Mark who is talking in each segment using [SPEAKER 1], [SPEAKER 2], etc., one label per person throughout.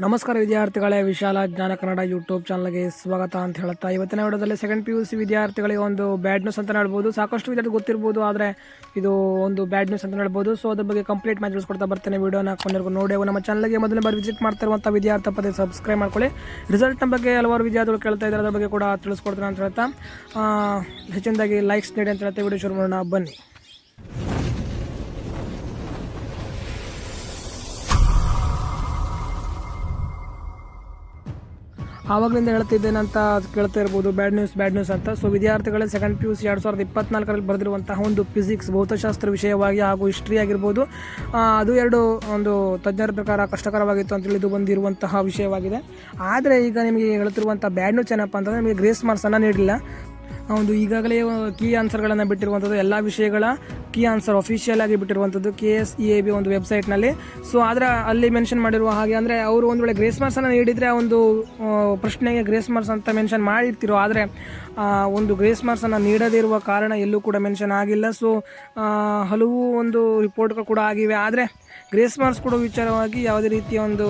[SPEAKER 1] ನಮಸ್ಕಾರ ವಿದ್ಯಾರ್ಥಿಗಳೇ, ವಿಶಾಲ ಜ್ಞಾನ ಕನ್ನಡ ಯೂಟ್ಯೂಬ್ ಚಾನಲ್ಗೆ ಸ್ವಾಗತ ಅಂತ ಹೇಳ್ತಾ ಇವತ್ತಿನ ವಿಡಿಯೋದಲ್ಲಿ ಸೆಕೆಂಡ್ ಪಿ ಯು ಸಿ ವಿದ್ಯಾರ್ಥಿಗಳಿಗೆ ಒಂದು ಬ್ಯಾಡ್ ನ್ಯೂಸ್ ಅಂತ ಹೇಳ್ಬೋದು. ಸಾಕಷ್ಟು ವಿದ್ಯಾರ್ಥಿ ಗೊತ್ತಿರ್ಬೋದು, ಆದರೆ ಇದು ಒಂದು ಬ್ಯಾಡ್ ನ್ಯೂಸ್ ಅಂತ ಹೇಳ್ಬೋದು. ಸೊ ಅದ್ರ ಬಗ್ಗೆ ಕಂಪ್ಲೀಟ್ ಮ್ಯಾಚ್ ತಿಳಿಸ್ಕೊಡ್ತಾ ಬರ್ತೇನೆ. ವಿಡಿಯೋನ ಕೊನೆವರೆಗೂ ನೋಡಿ. ನಮ್ಮ ಚಾನಲ್ಗೆ ಮೊದಲನೇ ಬಾರಿ ವಿಸಿಟ್ ಮಾಡ್ತಾ ಇರುವಂಥ ವಿದ್ಯಾರ್ಥಿ ಪದೇ ಸಬ್ಸ್ಕ್ರೈಬ್ ಮಾಡ್ಕೊಳ್ಳಿ. ರಿಸಲ್ಟ್ನ ಬಗ್ಗೆ ಹಲವಾರು ವಿದ್ಯಾರ್ಥಿಗಳು ಕೇಳ್ತಾ ಇದ್ದಾರೆ. ಅದ್ರ ಬಗ್ಗೆ ಕೂಡ ತಿಳಿಸ್ಕೊಡ್ತೀನಿ ಅಂತ ಹೇಳ್ತಾ. ಹೆಚ್ಚಿನದಾಗಿ ಲೈಕ್ಸ್ ನೀಡಿ ಅಂತ ಹೇಳ್ತಾ ವಿಡಿಯೋ ಶುರು ಮಾಡೋಣ. ಬನ್ನಿ. ಆವಾಗಲಿಂದ ಹೇಳ್ತಿದ್ದೇನಂತ ಕೇಳ್ತಾ ಇರ್ಬೋದು ಬ್ಯಾಡ್ ನ್ಯೂಸ್ ಬ್ಯಾಡ್ ನ್ಯೂಸ್ ಅಂತ. ಸೊ ವಿದ್ಯಾರ್ಥಿಗಳ ಸೆಕೆಂಡ್ ಪಿ ಯು ಸಿ ಎರಡು ಸಾವಿರದ ಇಪ್ಪತ್ನಾಲ್ಕರಲ್ಲಿ ಬರೆದಿರುವಂತಹ ಒಂದು ಫಿಸಿಕ್ಸ್ ಭೌತಶಾಸ್ತ್ರ ವಿಷಯವಾಗಿ ಹಾಗೂ ಹಿಸ್ಟ್ರಿ ಆಗಿರ್ಬೋದು. ಅದು ಎರಡು ಒಂದು ತಜ್ಞರ ಪ್ರಕಾರ ಕಷ್ಟಕರವಾಗಿತ್ತು ಅಂತ ತಿಳಿದು ಬಂದಿರುವಂತಹ ವಿಷಯವಾಗಿದೆ. ಆದರೆ ಈಗ ನಿಮಗೆ ಹೇಳ್ತಿರುವಂಥ ಬ್ಯಾಡ್ ನ್ಯೂಸ್ ಏನಪ್ಪ ಅಂತಂದರೆ, ನಿಮಗೆ ಗ್ರೇಸ್ ಮಾರ್ಕ್ಸನ್ನು ನೀಡಿಲ್ಲ ಒಂದು ಈಗಾಗಲೇ ಕೀ ಆನ್ಸರ್ಗಳನ್ನು ಬಿಟ್ಟಿರುವಂಥದ್ದು ಎಲ್ಲ ವಿಷಯಗಳ ಕೀ ಆನ್ಸರ್ ಅಫಿಷಿಯಲ್ ಆಗಿ ಬಿಟ್ಟಿರುವಂಥದ್ದು K S E A B ಒಂದು ವೆಬ್ಸೈಟ್ನಲ್ಲಿ ಸೊ ಆದರೆ ಅಲ್ಲಿ ಮೆನ್ಷನ್ ಮಾಡಿರುವ ಹಾಗೆ ಅಂದರೆ, ಅವರು ಒಂದು ವೇಳೆ ಗ್ರೇಸ್ ಮಾರ್ಕ್ಸನ್ನು ನೀಡಿದರೆ, ಆ ಒಂದು ಪ್ರಶ್ನೆಗೆ ಗ್ರೇಸ್ ಮಾರ್ಕ್ಸ್ ಅಂತ ಮೆನ್ಷನ್ ಮಾಡಿರ್ತಿರೋ, ಆದರೆ ಒಂದು ಗ್ರೇಸ್ ಮಾರ್ಕ್ಸನ್ನು ನೀಡದೇ ಇರುವ ಕಾರಣ ಎಲ್ಲೂ ಕೂಡ ಮೆನ್ಷನ್ ಆಗಿಲ್ಲ. ಸೊ ಹಲವು ಒಂದು ರಿಪೋರ್ಟ್ಗಳು ಕೂಡ ಆಗಿವೆ. ಆದರೆ ಗ್ರೇಸ್ ಮಾರ್ಕ್ಸ್ ಕೊಡೋ ವಿಚಾರವಾಗಿ ಯಾವುದೇ ರೀತಿಯ ಒಂದು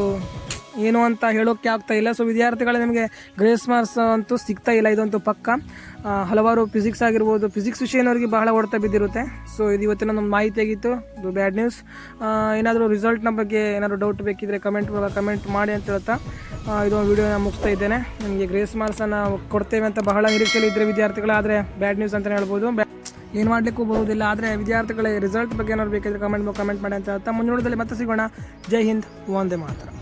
[SPEAKER 1] ಏನು ಅಂತ ಹೇಳೋಕ್ಕೆ ಆಗ್ತಾ ಇಲ್ಲ. ಸೊ ವಿದ್ಯಾರ್ಥಿಗಳು ನಿಮಗೆ ಗ್ರೇಸ್ ಮಾರ್ಕ್ಸ್ ಅಂತೂ ಸಿಗ್ತಾ ಇಲ್ಲ. ಇದಂತೂ ಪಕ್ಕ. ಹಲವಾರು ಫಿಸಿಕ್ಸ್ ಆಗಿರ್ಬೋದು. ಫಿಸಿಕ್ಸ್ ವಿಷಯನವ್ರಿಗೆ ಬಹಳ ಹೊಡೆತ ಬಿದ್ದಿರುತ್ತೆ. ಸೊ ಇದು ಇವತ್ತಿನ ನಮ್ಮ ಮಾಹಿತಿ ಆಗಿತ್ತು. ಇದು ಬ್ಯಾಡ್ ನ್ಯೂಸ್ ಏನಾದರೂ ರಿಸಲ್ಟ್ನ ಬಗ್ಗೆ ಏನಾದರೂ ಡೌಟ್ ಬೇಕಿದ್ರೆ ಕಮೆಂಟ್ ಕಮೆಂಟ್ ಮಾಡಿ ಅಂತ ಹೇಳ್ತಾ ಇದು ವಿಡಿಯೋನ ಮುಗಿಸ್ತಾ ಇದ್ದೇನೆ. ನಿಮಗೆ ಗ್ರೇಸ್ ಮಾರ್ಕ್ಸನ್ನು ಕೊಡ್ತೇವೆ ಅಂತ ಬಹಳ ನಿರೀಕ್ಷೆಯಲ್ಲಿ ಇದ್ದರೆ ವಿದ್ಯಾರ್ಥಿಗಳು, ಆದರೆ ಬ್ಯಾಡ್ ನ್ಯೂಸ್ ಅಂತಲೇ ಹೇಳ್ಬೋದು. ಏನು ಮಾಡಲಿಕ್ಕೂ ಬರುವುದಿಲ್ಲ. ಆದರೆ ವಿದ್ಯಾರ್ಥಿಗಳ ರಿಸಲ್ಟ್ ಬಗ್ಗೆ ಏನಾದ್ರು ಬೇಕಿದ್ರೆ ಕಮೆಂಟ್ ಕಮೆಂಟ್ ಮಾಡಿ ಅಂತ ಹೇಳ್ತಾ, ಮುಂದಿನ ಮತ್ತೆ ಸಿಗೋಣ. ಜೈ ಹಿಂದ್ ಒಂದೇ ಮಾತರಂ.